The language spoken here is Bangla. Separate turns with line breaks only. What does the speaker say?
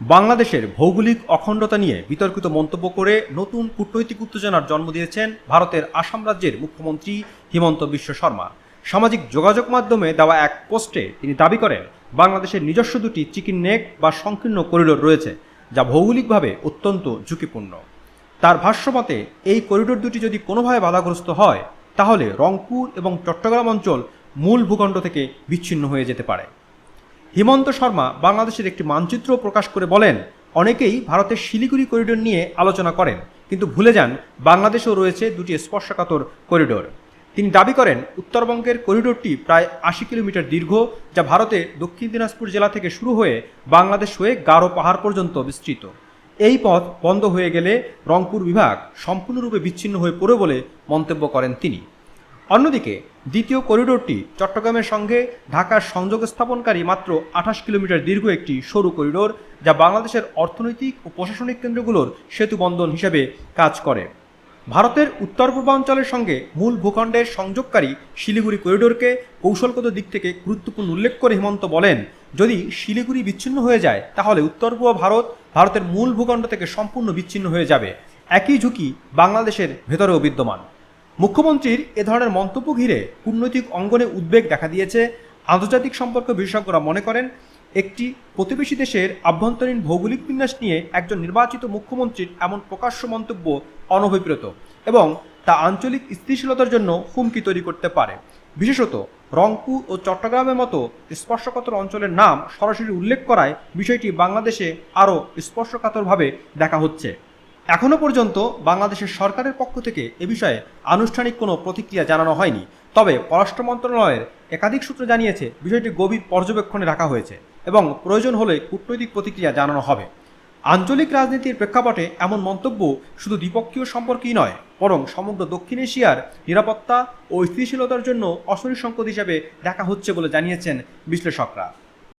বাংলাদেশের ভৌগোলিক অখণ্ডতা নিয়ে বিতর্কিত মন্তব্য করে নতুন কূটনৈতিক উত্তেজনার জন্ম দিয়েছেন ভারতের আসাম রাজ্যের মুখ্যমন্ত্রী হিমন্ত বিশ্ব শর্মা। সামাজিক যোগাযোগ মাধ্যমে দেওয়া এক পোস্টে তিনি দাবি করেন, বাংলাদেশের নিজস্ব দুটি চিকেন নেক বা সংকীর্ণ করিডোর রয়েছে, যা ভৌগোলিকভাবে অত্যন্ত ঝুঁকিপূর্ণ। তার ভাষ্যমতে এই করিডোর দুটি যদি কোনোভাবে বাধাগ্রস্ত হয়, তাহলে রংপুর এবং চট্টগ্রাম অঞ্চল মূল ভূখণ্ড থেকে বিচ্ছিন্ন হয়ে যেতে পারে। হিমন্ত শর্মা বাংলাদেশের একটি মানচিত্র প্রকাশ করে বলেন, অনেকেই ভারতের শিলিগুড়ি করিডোর নিয়ে আলোচনা করেন, কিন্তু ভুলে যান বাংলাদেশেও রয়েছে দুটি স্পর্শকাতর করিডোর। তিনি দাবি করেন, উত্তরবঙ্গের করিডোরটি প্রায় আশি কিলোমিটার দীর্ঘ, যা ভারতে দক্ষিণ দিনাজপুর জেলা থেকে শুরু হয়ে বাংলাদেশ হয়ে গারো পাহাড় পর্যন্ত বিস্তৃত। এই পথ বন্ধ হয়ে গেলে রংপুর বিভাগ সম্পূর্ণরূপে বিচ্ছিন্ন হয়ে পড়ে বলে মন্তব্য করেন তিনি। অন্যদিকে দ্বিতীয় করিডোরটি চট্টগ্রামের সঙ্গে ঢাকার সংযোগ স্থাপনকারী মাত্র আঠাশ কিলোমিটার দীর্ঘ একটি সরু করিডোর যা বাংলাদেশের অর্থনৈতিক ও প্রশাসনিক কেন্দ্রগুলোর সেতু বন্ধন হিসেবে কাজ করে। ভারতের উত্তর পূর্বাঞ্চলের সঙ্গে মূল ভূখণ্ডের সংযোগকারী শিলিগুড়ি করিডোরকে কৌশলগত দিক থেকে গুরুত্বপূর্ণ উল্লেখ করে হিমন্ত বলেন, যদি শিলিগুড়ি বিচ্ছিন্ন হয়ে যায়, তাহলে উত্তর পূর্ব ভারত ভারতের মূল ভূখণ্ড থেকে সম্পূর্ণ বিচ্ছিন্ন হয়ে যাবে। একই ঝুঁকি বাংলাদেশের ভেতরেও বিদ্যমান। মুখ্যমন্ত্রীর এ ধরনের মন্তব্য ঘিরে কূটনৈতিক অঙ্গনে উদ্বেগ দেখা দিয়েছে। আন্তর্জাতিক সম্পর্ক বিশেষজ্ঞরা মনে করেন, একটি প্রতিবেশী দেশের আভ্যন্তরীণ ভৌগোলিক বিন্যাস নিয়ে একজন নির্বাচিত মুখ্যমন্ত্রীর এমন প্রকাশ্য মন্তব্য অনভিপ্রেত এবং তা আঞ্চলিক স্থিতিশীলতার জন্য হুমকি তৈরি করতে পারে। বিশেষত, রংপুর ও চট্টগ্রামের মতো স্পর্শকাতর অঞ্চলের নাম সরাসরি উল্লেখ করায় বিষয়টি বাংলাদেশে আরও স্পর্শকাতরভাবে দেখা হচ্ছে। এখনও পর্যন্ত বাংলাদেশের সরকারের পক্ষ থেকে এ বিষয়ে আনুষ্ঠানিক কোনো প্রতিক্রিয়া জানানো হয়নি। তবে পররাষ্ট্র মন্ত্রণালয়ের একাধিক সূত্র জানিয়েছে, বিষয়টি গভীর পর্যবেক্ষণে রাখা হয়েছে এবং প্রয়োজন হলে কূটনৈতিক প্রতিক্রিয়া জানানো হবে। আঞ্চলিক রাজনীতির প্রেক্ষাপটে এমন মন্তব্য শুধু দ্বিপক্ষীয় সম্পর্কেই নয়, বরং সমগ্র দক্ষিণ এশিয়ার নিরাপত্তা ও স্থিতিশীলতার জন্য অশনি সংকট হিসাবে দেখা হচ্ছে বলে জানিয়েছেন বিশ্লেষকরা।